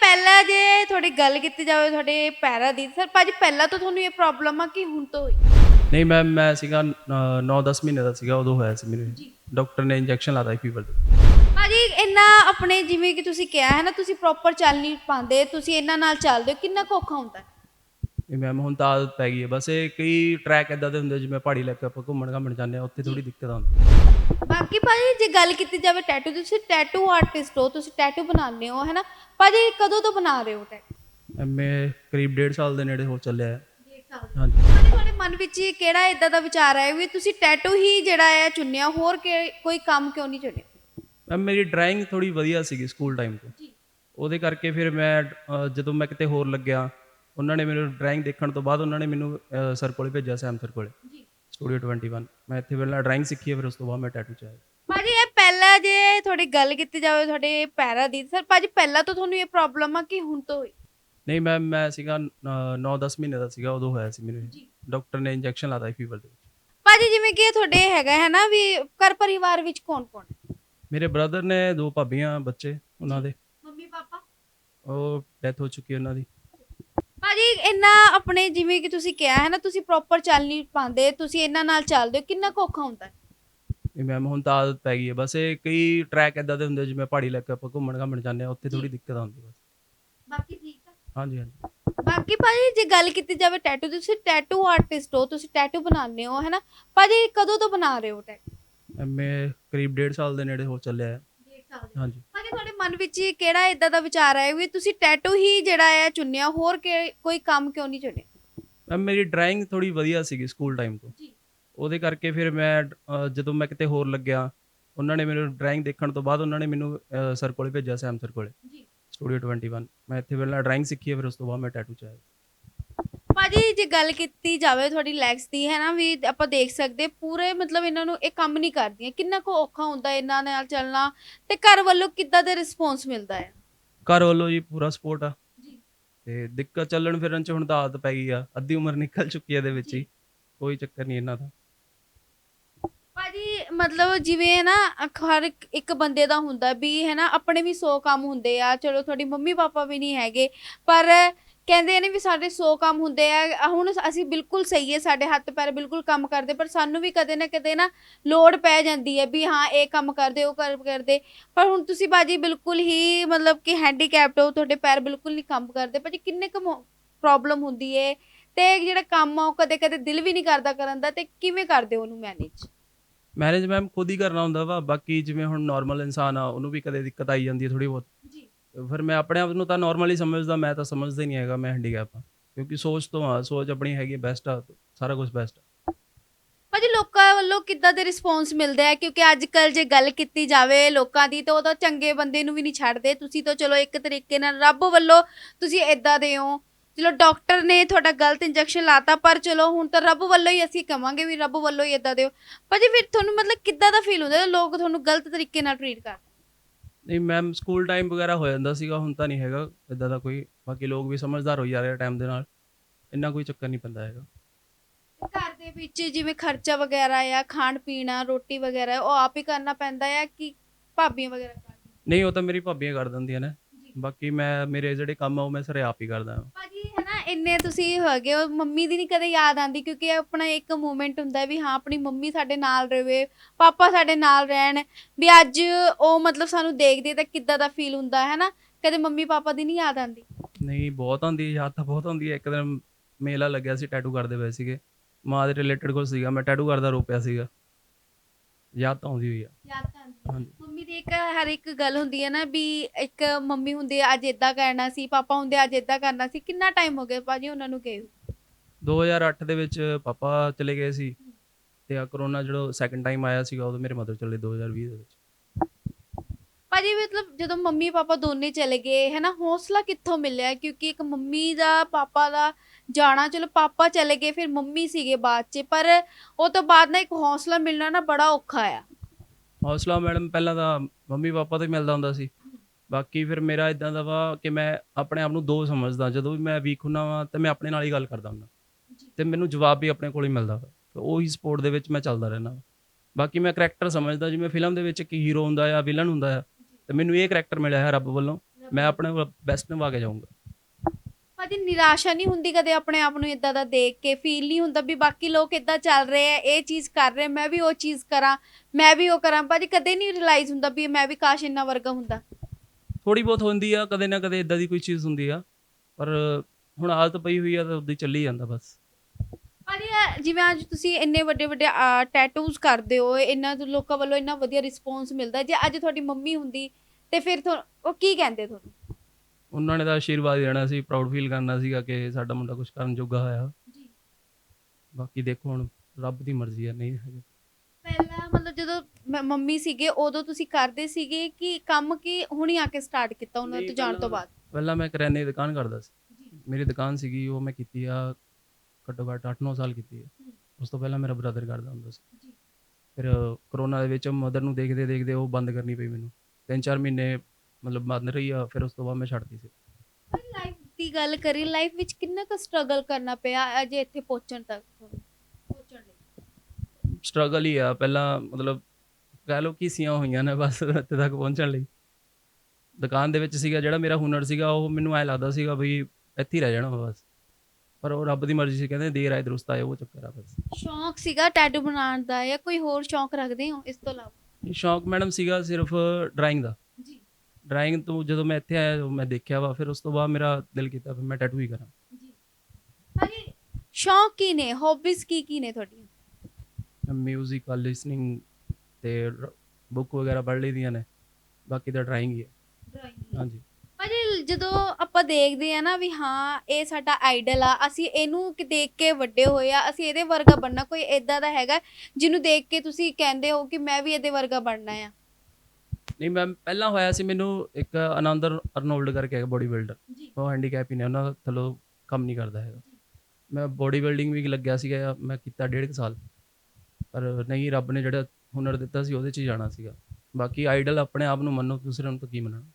ਪਹਿਲਾਂ ਜੇ ਤੁਹਾਡੀ ਗੱਲ ਕੀਤੀ ਜਾਵੇ ਤੁਹਾਡੇ ਪੈਰਾਂ ਦੀ ਸਰ ਭਾਜੀ ਪਹਿਲਾਂ ਤੋਂ ਤੁਹਾਨੂੰ ਇਹ ਪ੍ਰੋਬਲਮ ਆ ਕਿ ਹੁਣ ਤੋਂ ਹੋਈ? ਨਹੀਂ ਮੈਮ ਮੈਂ ਸੀਗਾ 9-10 ਮਹੀਨੇ ਦਾ ਸੀਗਾ ਉਦੋਂ ਹੋਇਆ ਸੀ ਮੈਨੂੰ ਡਾਕਟਰ ਨੇ ਇੰਜੈਕਸ਼ਨ ਲਾਤਾ ਫੀਵਰ ਦਾ ਭਾਜੀ ਇੰਨਾ ਆਪਣੇ ਜਿਵੇਂ ਕਿ ਤੁਸੀਂ ਕਿਹਾ ਹੈ ਨਾ ਤੁਸੀਂ ਪ੍ਰੋਪਰ ਚੱਲ ਨਹੀਂ ਪਾਉਂਦੇ ਤੁਸੀਂ ਇਹਨਾਂ ਨਾਲ ਚੱਲਦੇ ਹੋ ਕਿੰਨਾ ਕੁ ਔਖਾ ਹੁੰਦਾ? ਇਹ ਮੈਮ ਹੁਣ ਤਾਂ ਆਦਤ ਪੈ ਗਈ ਹੈ। ਬਸ ਇਹ ਕਈ ਟਰੈਕ ਇਦਾਂ ਦੇ ਹੁੰਦੇ ਜਿਵੇਂ ਪਹਾੜੀ ਇਲਾਕੇ ਆਪਾਂ ਘੁੰਮਣ ਘਾਮਣ ਜਾਂਦੇ ਆ ਉੱਥੇ ਥੋੜੀ ਦਿੱਕਤ ਆਉਂਦੀ। ਬਾਕੀ ਭਾਜੀ ਜੇ ਗੱਲ ਕੀਤੀ ਜਾਵੇ ਟੈਟੂ ਦੀ ਤੁਸੀਂ ਟੈਟੂ ਆਰਟਿਸਟ ਹੋ ਤੁਸੀਂ ਟੈਟੂ ਬਣਾਉਂਦੇ ਹੋ ਹੈ ਨਾ? ਭਾਜੀ ਕਦੋਂ ਤੋਂ ਬਣਾ ਰਹੇ ਹੋ ਟੈਟੂ ਮੈਂ ਕਰੀਬ 1.5 ਸਾਲ ਦੇ ਨੇੜੇ ਹੋ ਚੱਲਿਆ ਹੈ। ਹਾਂਜੀ। ਭਾਜੀ ਤੁਹਾਡੇ ਮਨ ਵਿੱਚ ਕਿਹੜਾ ਇਦਾਂ ਦਾ ਵਿਚਾਰ ਆਇਆ ਵੀ ਤੁਸੀਂ ਟੈਟੂ ਹੀ ਜਿਹੜਾ ਹੈ ਚੁਣਿਆ ਹੋਰ ਕਿ- ਕੋਈ ਕੰਮ ਕਿਉਂ ਨਹੀਂ ਚੁਣਿਆ? ਮੈਮ ਮੇਰੀ ਡਰਾਇੰਗ ਥੋੜੀ ਵਧੀਆ ਸੀਗੀ ਸਕੂਲ ਟਾਈਮ ਤੋਂ। ਜੀ। ਉਹਦੇ ਕਰਕੇ ਫਿਰ ਮੈਂ ਅ, ਜਦੋਂ ਮੈਂ ਕਿਤੇ ਹੋਰ ਲੱਗਿਆ ਉਹਨਾਂ ਨੇ ਮੈਨੂੰ ਡਰਾਇੰਗ ਦੇਖਣ ਤੋਂ ਬਾਅਦ ਉਹਨਾਂ ਨੇ ਮੈਨੂੰ ਸਰ ਕੋਲੇ ਭੇਜਿਆ ਸੈਮ ਸਰ ਕੋਲੇ। ਜੀ ਸਟੂਡੀਓ 21 ਮੈਂ ਇੱਥੇ ਪਹਿਲਾਂ ਡਰਾਇੰਗ ਸਿੱਖੀ ਹੈ ਫਿਰ ਉਸ ਤੋਂ ਬਾਅਦ ਮੈਂ ਟੈਟੂ ਚ ਆਇਆ। ਭਾਜੀ ਇਹ ਪਹਿਲਾਂ ਜੇ ਤੁਹਾਡੀ ਗੱਲ ਕੀਤੀ ਜਾਵੇ ਤੁਹਾਡੇ ਪੈਰਾਂ ਦੀ ਸਰ ਭਾਜੀ ਪਹਿਲਾਂ ਤੋਂ ਤੁਹਾਨੂੰ ਇਹ ਪ੍ਰੋਬਲਮ ਆ ਕਿ ਹੁਣ ਤੋਂ ਹੋਈ ਨਹੀਂ ਮੈਮ ਮੈਂ ਸੀਗਾ 9-10 ਮਹੀਨੇ ਦਾ ਸੀਗਾ ਉਦੋਂ ਹੋਇਆ ਸੀ ਮੈਨੂੰ ਜੀ। ਡਾਕਟਰ ਨੇ ਇੰਜੈਕਸ਼ਨ ਲਾਤਾ ਫੀਵਰ ਦੇ ਵਿੱਚ। ਭਾਜੀ ਜਿਵੇਂ ਕਿ ਤੁਹਾਡੇ ਹੈਗਾ ਹੈ ਨਾ ਵੀ ਘਰ ਪਰਿਵਾਰ ਵਿੱਚ ਕੌਣ ਕੌਣ ਮੇਰੇ ਬ੍ਰਦਰ ਨੇ ਦੋ ਭਾਬੀਆਂ ਬੱਚੇ ਉਹਨਾਂ ਦੇ। Mummy papa? ਉਹ ਡੈਥ ਹੋ ਚੁੱਕੀ ਉਹਨਾਂ ਦੀ। ਭਾਜੀ ਇੰਨਾ ਆਪਣੇ ਜਿਵੇਂ ਕਿ ਤੁਸੀਂ ਕਿਹਾ ਹੈ ਨਾ ਤੁਸੀਂ ਪ੍ਰੋਪਰ ਚੱਲ ਨਹੀਂ ਪਾਉਂਦੇ ਤੁਸੀਂ ਇਹਨਾਂ ਨਾਲ ਚੱਲਦੇ ਹੋ ਕਿੰਨਾ ਕੁ ਔਖਾ ਹੁੰਦਾ ਹੈ? ਇਹ ਮੈਮ ਹੁਣ ਤਾਂ ਆਦਤ ਪੈ ਗਈ ਹੈ ਬਸ ਇਹ ਕਈ ਟਰੈਕ ਇਦਾਂ ਦੇ ਹੁੰਦੇ ਜਿਵੇਂ ਪਹਾੜੀ ਇਲਾਕੇ ਆਪਾਂ ਘੁੰਮਣ ਘਾਮਣ ਜਾਂਦੇ ਆ ਉੱਥੇ ਥੋੜੀ ਦਿੱਕਤ ਆਉਂਦੀ ਬਸ। ਬਾਕੀ ਠੀਕ ਹੈ? ਹਾਂਜੀ ਹਾਂਜੀ। ਬਾਕੀ ਭਾਜੀ ਜੇ ਗੱਲ ਕੀਤੀ ਜਾਵੇ ਟੈਟੂ ਦੀ ਤੁਸੀਂ ਟੈਟੂ ਆਰਟਿਸਟ ਹੋ ਤੁਸੀਂ ਟੈਟੂ ਬਣਾਉਂਦੇ ਹੋ ਹੈ ਨਾ? ਭਾਜੀ ਕਦੋਂ ਤੋਂ ਬਣਾ ਰਹੇ ਹੋ ਟੈਟੂ ਮੈਂ ਕਰੀਬ 1.5 ਸਾਲ ਦੇ ਨੇੜੇ ਹੋ ਚੱਲਿਆ ਹੈ। ਹਾਂਜੀ। ਭਾਜੀ ਤੁਹਾਡੇ ਮਨ ਵਿੱਚ ਕਿਹੜਾ ਇਦਾਂ ਦਾ ਵਿਚਾਰ ਆਇਆ ਵੀ ਤੁਸੀਂ ਟੈਟੂ ਹੀ ਜਿਹੜਾ ਹੈ ਚੁਣਿਆ ਹੋਰ ਕਿ- ਕੋਈ ਕੰਮ ਕਿਉਂ ਨਹੀਂ ਚੁਣਿਆ? ਮੈਮ ਮੇਰੀ ਡਰਾਇੰਗ ਥੋੜੀ ਵਧੀਆ ਸੀਗੀ ਸਕੂਲ ਟਾਈਮ ਤੋਂ। ਜੀ। ਉਹਦੇ ਕਰਕੇ ਫਿਰ ਮੈਂ ਜਦੋਂ ਮੈਂ ਕਿਤੇ ਹੋਰ ਲੱਗਿਆ ਉਹਨਾਂ ਨੇ ਮੈਨੂੰ ਡਰਾਇੰਗ ਦੇਖਣ ਤੋਂ ਬਾਅਦ ਉਹਨਾਂ ਨੇ ਮੈਨੂੰ ਸਰ ਕੋਲੇ ਭੇਜਿਆ ਸੈਮ ਸਰ ਕੋਲੇ। ਜੀ। ਸਟੂਡੀਓ 21 ਮੈਂ ਇੱਥੇ ਪਹਿਲਾਂ ਡਰਾਇੰਗ ਸਿੱਖੀ ਹੈ ਫਿਰ ਉਸ ਤੋਂ ਬਾਅਦ ਮੈਂ ਟੈਟੂ ਚ ਆਇਆ। ਜੇ ਗੱਲ ਕੀਤੀ ਜਾਵੇ ਤੁਹਾਡੀ ਲੈਗਸ ਦੀ ਹੈ ਨਾ ਵੀ ਆਪਾਂ ਦੇਖ ਸਕਦੇ ਪੂਰੇ ਮਤਲਬ ਇਹਨਾਂ ਨੂੰ ਇਹ ਕੰਮ ਨਹੀਂ ਕਰਦੀਆਂ। ਕਿੰਨਾ ਕੁ ਔਖਾ ਹੁੰਦਾ ਇਹਨਾਂ ਨਾਲ ਚੱਲਣਾ ਤੇ ਘਰ ਵੱਲੋਂ ਕਿੱਦਾਂ ਦੇ ਰਿਸਪੌਂਸ ਮਿਲਦਾ ਹੈ? ਘਰ ਵੱਲੋਂ ਜੀ ਪੂਰਾ ਸਪੋਰਟ ਆ। ਜੀ। ਤੇ ਦਿੱਕਤ ਚੱਲਣ ਫਿਰਨ ਚ ਹੁਣ ਤਾਂ ਆਦਤ ਪੈ ਗਈ ਆ। ਅੱਧੀ ਉਮਰ ਨਿਕਲ ਚੁੱਕੀ ਹੈ ਇਹਦੇ ਵਿੱਚ ਹੀ। ਕੋਈ ਚੱਕਰ ਨਹੀਂ ਇਹਨਾਂ ਦਾ। ਭਾਜੀ ਮਤਲਬ ਜਿਵੇਂ ਨਾ ਹਰ ਇੱਕ ਬੰਦੇ ਦਾ ਹੁੰਦਾ ਵੀ ਹੈ ਨਾ ਆਪਣੇ ਵੀ 100 ਕੰਮ ਹੁੰਦੇ ਆ। ਚਲੋ ਤੁਹਾਡੀ ਮੰਮੀ ਪਾਪਾ ਵੀ ਨਹੀਂ ਹੈਗੇ ਪਰ ਕਹਿੰਦੇ ਨੇ ਵੀ ਸਾਡੇ 100 ਕੰਮ ਹੁੰਦੇ ਆ ਹੁਣ ਅਸੀਂ ਬਿਲਕੁਲ ਸਹੀ ਹੈ ਸਾਡੇ ਹੱਥ ਪੈਰ ਬਿਲਕੁਲ ਕੰਮ ਕਰਦੇ ਪਰ ਸਾਨੂੰ ਵੀ ਕਦੇ ਨਾ ਕਦੇ ਨਾ ਲੋੜ ਪੈ ਜਾਂਦੀ ਹੈ ਵੀ ਹਾਂ ਇਹ ਕੰਮ ਕਰਦੇ ਉਹ ਕਰ ਕਰਦੇ। ਪਰ ਹੁਣ ਤੁਸੀਂ ਬਾਜੀ ਬਿਲਕੁਲ ਹੀ ਮਤਲਬ ਕਿ ਹੈਂਡੀਕੈਪਟ ਹੋ ਤੁਹਾਡੇ ਪੈਰ ਬਿਲਕੁਲ ਨਹੀਂ ਕੰਮ ਕਰਦੇ। ਭਾਜੀ ਕਿੰਨੇ ਕੁ ਪ੍ਰੋਬਲਮ ਹੁੰਦੀ ਹੈ ਤੇ ਜਿਹੜਾ ਕੰਮ ਆ ਉਹ ਕਦੇ ਕਦੇ ਦਿਲ ਵੀ ਨਹੀਂ ਕਰਦਾ ਕਰਨ ਦਾ ਤੇ ਕਿਵੇਂ ਕਰਦੇ ਉਹਨੂੰ ਮੈਨੇਜ ਮੈਨੇਜ ਮੈਮ ਖੁਦ ਹੀ ਕਰਨਾ ਹੁੰਦਾ ਵਾ ਬਾਕੀ ਜਿਵੇਂ ਹੁਣ ਨਾਰਮਲ ਇਨਸਾਨ ਆ ਉਹਨੂੰ ਵੀ ਕਦੇ ਦਿੱਕਤ ਆਈ ਜਾਂਦੀ ਹੈ ਥੋੜੀ ਬਹੁਤ। ਜੀ। ਫਿਰ ਮੈਂ ਆਪਣੇ ਆਪ ਨੂੰ ਤਾਂ ਨਾਰਮਲੀ ਸਮਝਦਾ, ਮੈਂ ਤਾਂ ਸਮਝਦਾ ਹੀ ਨਹੀਂ ਹੈਗਾ, ਮੈਂ ਹੈਂਡੀਕੈਪ ਆ ਕਿਉਂਕਿ ਸੋਚ ਤੋਂ ਆ, ਸੋਚ ਆਪਣੀ ਹੈਗੀ ਬੈਸਟ ਆ, ਸਾਰਾ ਕੁਝ ਬੈਸਟ ਆ। ਭਾਜੀ, ਲੋਕਾਂ ਵੱਲੋਂ ਕਿੱਦਾਂ ਦੇ ਰਿਸਪੌਂਸ ਮਿਲਦਾ ਹੈ ਕਿਉਂਕਿ ਅੱਜ ਕੱਲ ਜੇ ਗੱਲ ਕੀਤੀ ਜਾਵੇ ਲੋਕਾਂ ਦੀ, ਤਾਂ ਉਹ ਤਾਂ ਚੰਗੇ ਬੰਦੇ ਨੂੰ ਵੀ ਨਹੀਂ ਛੱਡਦੇ। ਤੁਸੀਂ ਤਾਂ ਚਲੋ ਇੱਕ ਤਰੀਕੇ ਨਾਲ ਰੱਬ ਵੱਲੋਂ ਤੁਸੀਂ ਇਦਾਂ ਦੇ ਹੋ। ਚਲੋ ਡਾਕਟਰ ਨੇ ਤੁਹਾਡਾ ਗਲਤ ਇੰਜੈਕਸ਼ਨ ਲਾਤਾ, ਪਰ ਚਲੋ, ਹੁਣ ਤਾਂ ਰੱਬ ਵੱਲੋਂ ਹੀ ਅਸੀਂ ਕਵਾਂਗੇ ਵੀ ਰੱਬ ਵੱਲੋਂ ਹੀ ਇਦਾਂ ਦੇ ਭਾਜੀ, ਫਿਰ ਤੁਹਾਨੂੰ ਮਤਲਬ ਕਿੱਦਾਂ ਦਾ ਫੀਲ ਹੁੰਦਾ ਲੋਕ ਤੁਹਾਨੂੰ ਗਲਤ ਤਰੀਕੇ ਨਾਲ ਟ੍ਰੀਟ ਕਰਦੇ? ਨਹੀਂ ਮੈਮ ਸਕੂਲ ਟਾਈਮ ਵਗੈਰਾ ਹੋ ਜਾਂਦਾ ਸੀਗਾ ਹੁਣ ਤਾਂ ਨਹੀਂ ਹੈਗਾ ਇਦਾਂ ਦਾ ਕੋਈ। ਬਾਕੀ ਲੋਕ ਵੀ ਸਮਝਦਾਰ ਹੋ ਜਾ ਰਹੇ ਆ ਟਾਈਮ ਦੇ ਨਾਲ। ਇੰਨਾ ਕੋਈ ਚੱਕਰ ਨਹੀਂ ਪੈਂਦਾ ਹੈਗਾ। ਘਰ ਦੇ ਵਿੱਚ ਜਿਵੇਂ ਖਰਚਾ ਵਗੈਰਾ ਆ ਖਾਣ ਪੀਣਾ ਰੋਟੀ ਵਗੈਰਾ ਉਹ ਆਪ ਹੀ ਕਰਨਾ ਪੈਂਦਾ ਆ ਕਿ ਭਾਬੀਆਂ ਵਗੈਰਾ ਕਰਦੀਆਂ ਨਹੀਂ ਉਹ ਤਾਂ ਮੇਰੀ ਭਾਬੀਆਂ ਕਰ ਦਿੰਦੀਆਂ ਨੇ। ਬਾਕੀ ਮੈਂ ਮੇਰੇ ਜਿਹੜੇ ਕੰਮ ਆ ਉਹ ਮੈਂ ਸਾਰੇ ਆਪ ਹੀ ਕਰਦਾ। ਹਾਂ ਭਾਜੀ ਹੈ ਨਾ ਇੰਨੇ ਤੁਸੀਂ ਹੈਗੇ ਹੋ ਮੰਮੀ ਦੀ ਨਹੀਂ ਕਦੇ ਯਾਦ ਆਂਦੀ ਕਿਉਂਕਿ ਇਹ ਆਪਣਾ ਇੱਕ ਮੂਮੈਂਟ ਹੁੰਦਾ ਵੀ ਹਾਂ ਆਪਣੀ ਮੰਮੀ ਸਾਡੇ ਨਾਲ ਰਵੇ ਪਾਪਾ ਸਾਡੇ ਨਾਲ ਰਹਿਣ ਵੀ ਅੱਜ ਉਹ ਮਤਲਬ ਸਾਨੂੰ ਦੇਖਦੇ ਤਾਂ ਕਿੱਦਾਂ ਦਾ ਫੀਲ ਹੁੰਦਾ ਹੈ ਨਾ ਕਦੇ ਮੰਮੀ ਪਾਪਾ ਦੀ ਨਹੀਂ ਯਾਦ ਆਂਦੀ? ਨਹੀਂ ਬਹੁਤ ਆਉਂਦੀ ਯਾਦ ਤਾਂ ਬਹੁਤ ਆਉਂਦੀ ਹੈ। ਇੱਕ ਦਿਨ ਮੇਲਾ ਲੱਗਿਆ ਸੀ ਟੈਟੂ ਕਰਦੇ ਪਏ ਸੀਗੇ। ਮਾਂ ਦੇ ਰਿਲੇਟਡ ਕੁਝ ਸੀਗਾ ਮੈਂ ਟੈਟੂ ਕਰਦਾ ਰੋ ਪਿਆ ਸੀਗਾ। ਯਾਦ ਤਾਂ ਆਉਂਦੀ ਹੋਈ ਆ। ਯਾਦ ਤਾਂ ਹਾਂਜੀ। ਮੰਮੀ ਦੀ ਇੱਕ ਹਰ ਇੱਕ ਗੱਲ ਹੁੰਦੀ ਹੈ ਨਾ ਵੀ ਇੱਕ ਮੰਮੀ ਹੁੰਦੀ ਅੱਜ ਇਦਾਂ ਕਰਨਾ ਸੀ ਪਾਪਾ ਹੁੰਦੇ ਅੱਜ ਇਦਾਂ ਕਰਨਾ ਸੀ ਕਿੰਨਾ ਟਾਈਮ ਹੋ ਗਿਆ ਭਾਜੀ ਉਹਨਾਂ ਨੂੰ ਗਏ ਹੋਏ? 2008 ਦੇ ਵਿੱਚ ਪਾਪਾ ਚਲੇ ਗਏ ਸੀ ਤੇ ਆ ਕਰੋਨਾ ਜਿਹੜਾ ਸੈਕੰਡ ਟਾਈਮ ਆਇਆ ਸੀਗਾ ਉਦੋਂ ਮੇਰੇ ਮਦਰ ਚਲੇ 2020 ਦੇ ਵਿੱਚ। ਭਾਜੀ ਮਤਲਬ ਜਦੋਂ ਮੰਮੀ ਪਾਪਾ ਦੋਨੇ ਚਲੇ ਗਏ ਹੈ ਨਾ ਹੌਸਲਾ ਕਿੱਥੋਂ ਮਿਲਿਆ? ਕਿਉਂਕਿ ਇੱਕ ਮੰਮੀ ਦਾ ਪਾਪਾ ਦਾ ਜਾਣਾ ਚਲੋ ਪਾਪਾ ਚਲੇ ਗਏ ਫਿਰ ਮੰਮੀ ਸੀਗੇ ਬਾਅਦ 'ਚ ਪਰ ਉਹ ਤੋਂ ਬਾਅਦ ਨਾ ਇੱਕ ਹੌਸਲਾ ਮਿਲਣਾ ਨਾ ਬੜਾ ਔਖਾ ਆ। ਹੌਸਲਾ ਮੈਡਮ ਪਹਿਲਾਂ ਤਾਂ ਮੰਮੀ ਪਾਪਾ ਤੋਂ ਹੀ ਮਿਲਦਾ ਹੁੰਦਾ ਸੀ। ਬਾਕੀ ਫਿਰ ਮੇਰਾ ਇਦਾਂ ਦਾ ਵਾ ਕਿ ਮੈਂ ਆਪਣੇ ਆਪ ਨੂੰ ਦੋ ਸਮਝਦਾ, ਜਦੋਂ ਵੀ ਮੈਂ ਵੀਕ ਹੁੰਨਾ ਵਾਂ ਤੇ ਮੈਂ ਆਪਣੇ ਨਾਲ ਹੀ ਗੱਲ ਕਰਦਾ ਹੁੰਦਾ। ਤੇ ਮੈਨੂੰ ਜਵਾਬ ਵੀ ਆਪਣੇ ਕੋਲ ਹੀ ਮਿਲਦਾ ਵਾ। ਤੇ ਉਹੀ ਸਪੋਰਟ ਦੇ ਵਿੱਚ ਮੈਂ ਚੱਲਦਾ ਰਹਿਣਾ ਵਾ। ਬਾਕੀ ਮੈਂ ਕਰੈਕਟਰ ਸਮਝਦਾ, ਜਿਵੇਂ ਫਿਲਮ ਦੇ ਵਿੱਚ ਇੱਕ ਹੀਰੋ ਹੁੰਦਾ ਆ ਵਿਲਨ ਹੁੰਦਾ ਆ, ਤੇ ਮੈਨੂੰ ਇਹ ਕਰੈਕਟਰ ਮਿਲਿਆ ਹੈ ਰੱਬ ਵੱਲੋਂ। ਮੈਂ ਆਪਣੇ ਬੈਸਟ ਨਿਭਾ ਕੇ ਜਾਊਂਗਾ। ਭਾਜੀ ਨਿਰਾਸ਼ਾ ਨਹੀਂ ਹੁੰਦੀ ਕਦੇ ਆਪਣੇ ਆਪ ਨੂੰ ਇਦਾਂ ਦਾ ਦੇਖ ਕੇ ਫੀਲ ਨਹੀਂ ਹੁੰਦਾ ਵੀ ਬਾਕੀ ਲੋਕ ਇਦਾਂ ਚੱਲ ਰਹੇ ਆ ਇਹ ਚੀਜ਼ ਕਰ ਰਹੇ ਮੈਂ ਵੀ ਉਹ ਚੀਜ਼ ਕਰਾਂ ਮੈਂ ਵੀ ਉਹ ਕਰਾਂ ਭਾਜੀ ਕਦੇ ਨਹੀਂ ਰਿਅਲਾਈਜ਼ ਹੁੰਦਾ ਵੀ ਮੈਂ ਵੀ ਕਾਸ਼ ਇੰਨਾ ਵਰਗਾ ਹੁੰਦਾ। ਥੋੜੀ ਬਹੁਤ ਹੁੰਦੀ ਆ ਕਦੇ ਨਾ ਕਦੇ ਇਦਾਂ ਦੀ ਕੋਈ ਚੀਜ਼ ਹੁੰਦੀ ਆ ਪਰ ਹੁਣ ਆਦਤ ਪਈ ਹੋਈ ਆ ਤਾਂ ਉਦਾਂ ਚੱਲੀ ਜਾਂਦਾ ਬਸ। ਭਾਜੀ ਇਹ ਜਿਵੇਂ ਅੱਜ ਤੁਸੀਂ ਇੰਨੇ ਵੱਡੇ ਵੱਡੇ ਟੈਟੂਜ਼ ਕਰਦੇ ਹੋ ਇਹਨਾਂ ਲੋਕਾਂ ਵੱਲੋਂ ਇੰਨਾ ਵਧੀਆ ਰਿਸਪੌਂਸ ਮਿਲਦਾ ਜੇ ਅੱਜ ਤੁਹਾਡੀ ਮੰਮੀ ਹੁੰਦੀ ਤੇ ਫਿਰ ਉਹ ਕੀ ਕਹਿੰਦੇ ਤੁਹਾਨੂੰ? ਉਹਨਾਂ ਨੇ ਤਾਂ ਆਸ਼ੀਰਵਾਦ ਹੀ ਦੇਣਾ ਸੀ ਪ੍ਰਾਊਡ ਫੀਲ ਕਰਨਾ ਸੀਗਾ ਕਿ ਸਾਡਾ ਮੁੰਡਾ ਕੁਝ ਕਰਨ ਜੋਗਾ ਹੋਇਆ। ਜੀ। ਬਾਕੀ ਦੇਖੋ ਹੁਣ ਰੱਬ ਦੀ ਮਰਜ਼ੀ ਆ ਨਹੀਂ ਹੈਗੇ। ਪਹਿਲਾਂ ਮਤਲਬ ਜਦੋਂ ਮ- ਮੰਮੀ ਸੀਗੇ ਉਦੋਂ ਤੁਸੀਂ ਕਰਦੇ ਸੀਗੇ ਕਿ ਕੰਮ ਕੀ ਹੁਣੀ ਆ ਕੇ ਸਟਾਰਟ ਕੀਤਾ ਉਹਨਾਂ ਤੋਂ ਜਾਣ ਤੋਂ ਬਾਅਦ? ਪਹਿਲਾਂ ਮੈਂ ਕਰਿਆਨੇ ਦੀ ਦੁਕਾਨ ਕਰਦਾ ਸੀ। ਜੀ। ਮੇਰੀ ਦੁਕਾਨ ਸੀਗੀ ਉਹ ਮੈਂ ਕੀਤੀ ਆ ਘੱਟੋ ਘੱਟ 8-9 ਸਾਲ ਕੀਤੀ ਹੈ ਹੂੰ। ਉਸ ਤੋਂ ਪਹਿਲਾਂ ਮੇਰਾ ਬ੍ਰਦਰ ਕਰਦਾ ਹੁੰਦਾ ਸੀ। ਜੀ। ਫਿਰ ਕਰੋਨਾ ਦੇ ਵਿੱਚ ਮਦਰ ਨੂੰ ਦੇਖਦੇ ਦੇਖਦੇ ਉਹ ਬੰਦ ਕਰਨੀ ਪਈ ਮੈਨੂੰ। 3-4 ਮਹੀਨੇ ਮਤਲਬ ਬੰਦ ਰਹੀ ਆ ਫਿਰ ਉਸ ਤੋਂ ਬਾਅਦ ਮੈਂ ਛੱਡਤੀ ਸੀ। ਲਾਈਫ ਦੀ ਗੱਲ ਕਰੀ ਲਾਈਫ ਵਿੱਚ ਕਿੰਨਾ ਕੁ ਸਟਰਗਲ ਕਰਨਾ ਪਿਆ ਅਜੇ ਇੱਥੇ ਪਹੁੰਚਣ ਤੱਕ? ਤੁਹਾਨੂੰ ਪਹੁੰਚਣ ਲਈ। ਸਟਰਗਲ ਹੀ ਆ ਪਹਿਲਾਂ ਮਤਲਬ ਕਹਿ ਲਓ ਕੀਸੀਆਂ ਹੋਈਆਂ ਨੇ ਬਸ ਇੱਥੇ ਤੱਕ ਪਹੁੰਚਣ ਲਈ। ਦੁਕਾਨ ਦੇ ਵਿੱਚ ਸੀਗਾ ਜਿਹੜਾ ਮੇਰਾ ਹੁਨਰ ਸੀਗਾ ਉਹ ਮੈਨੂੰ ਐ ਲੱਗਦਾ ਸੀਗਾ ਵੀ ਇੱਥੇ ਹੀ ਰਹਿ ਜਾਣਾ ਵਾ ਬਸ। ਪਰ ਉਹ ਰੱਬ ਦੀ ਮਰਜ਼ੀ ਸੀ ਕਹਿੰਦੇ ਦੇਰ ਆਏ ਦਰੁਸਤ ਆਏ ਉਹ ਚੱਕਰ ਆ ਬਸ। ਸ਼ੌਂਕ ਸੀਗਾ ਟੈਟੂ ਬਣਾਉਣ ਦਾ ਜਾਂ ਕੋਈ ਹੋਰ ਸ਼ੌਂਕ ਰੱਖਦੇ ਹੋ ਇਸ ਤੋਂ ਇਲਾਵਾ? ਇਹ ਸ਼ੌਂਕ ਮੈਡਮ ਸੀਗਾ ਸਿਰਫ ਡਰਾਇੰਗ ਦਾ। ਡਰਾਇੰਗ ਤੋਂ ਜਦੋਂ ਮੈਂ ਇੱਥੇ ਆਇਆ ਮੈਂ ਦੇਖਿਆ ਵਾ ਫਿਰ ਉਸ ਤੋਂ ਬਾਅਦ ਮੇਰਾ ਦਿਲ ਕੀਤਾ ਵੀ ਮੈਂ ਟੈਟੂ ਹੀ ਕਰਾਂ। ਜੀ। ਭਾਜੀ ਸ਼ੌਂਕ ਕੀ ਨੇ? ਹੌਬੀਜ਼ ਕੀ ਕੀ ਨੇ ਤੁਹਾਡੀਆਂ? ਮਿਊਜ਼ਿਕ ਲਿਸਨਿੰਗ ਤੇ ਬੁੱਕ ਵਗੈਰਾ ਪੜ੍ਹ ਲਈਆਂ ਨੇ ਬਾਕੀ ਤਾਂ ਡਰਾਇੰਗ ਹੀ ਹੈ ਡਰਾਇੰਗ ਹਾਂਜੀ। ਭਾਜੀ ਜਦੋਂ ਆਪਾਂ ਦੇਖਦੇ ਆ ਨਾ ਵੀ ਹਾਂ ਇਹ ਸਾਡਾ ਆਈਡਲ ਆ ਅਸੀਂ ਇਹਨੂੰ ਕਿ ਦੇਖ ਕੇ ਵੱਡੇ ਹੋਏ ਆ ਅਸੀਂ ਇਹਦੇ ਵਰਗਾ ਬਣਨਾ ਕੋਈ ਇਦਾਂ ਦਾ ਹੈਗਾ ਜਿਹਨੂੰ ਦੇਖ ਕੇ ਤੁਸੀਂ ਕਹਿੰਦੇ ਹੋ ਕਿ ਮੈਂ ਵੀ ਇਹਦੇ ਵਰਗਾ ਬਣਨਾ ਆ। ਨਹੀਂ ਮੈਂ ਪਹਿਲਾਂ ਹੋਇਆ ਸੀ ਮੈਨੂੰ ਇੱਕ ਆਨੰਦ ਅਰਨੋਲਡ ਕਰਕੇ ਹੈਗਾ ਬੋਡੀ ਬਿਲਡਰ ਜੀ। ਉਹ ਹੈਂਡੀਕੈਪ ਹੀ ਨੇ ਉਹਨਾਂ ਦਾ ਥੱਲੋਂ ਕੰਮ ਨਹੀਂ ਕਰਦਾ ਹੈਗਾ। ਮੈਂ ਬੋਡੀ ਬਿਲਡਿੰਗ ਵੀ ਲੱਗਿਆ ਸੀਗਾ ਮੈਂ ਕੀਤਾ ਡੇਢ ਕੁ ਸਾਲ। ਪਰ ਨਹੀਂ ਰੱਬ ਨੇ ਜਿਹੜਾ ਹੁਨਰ ਦਿੱਤਾ ਸੀ ਉਹਦੇ 'ਚ ਹੀ ਜਾਣਾ ਸੀਗਾ। ਬਾਕੀ ਆਈਡਲ ਆਪਣੇ ਆਪ ਨੂੰ ਮੰਨੋ ਦੂਸਰੇ ਨੂੰ ਤਾਂ ਕੀ ਮੰਨਣਾ।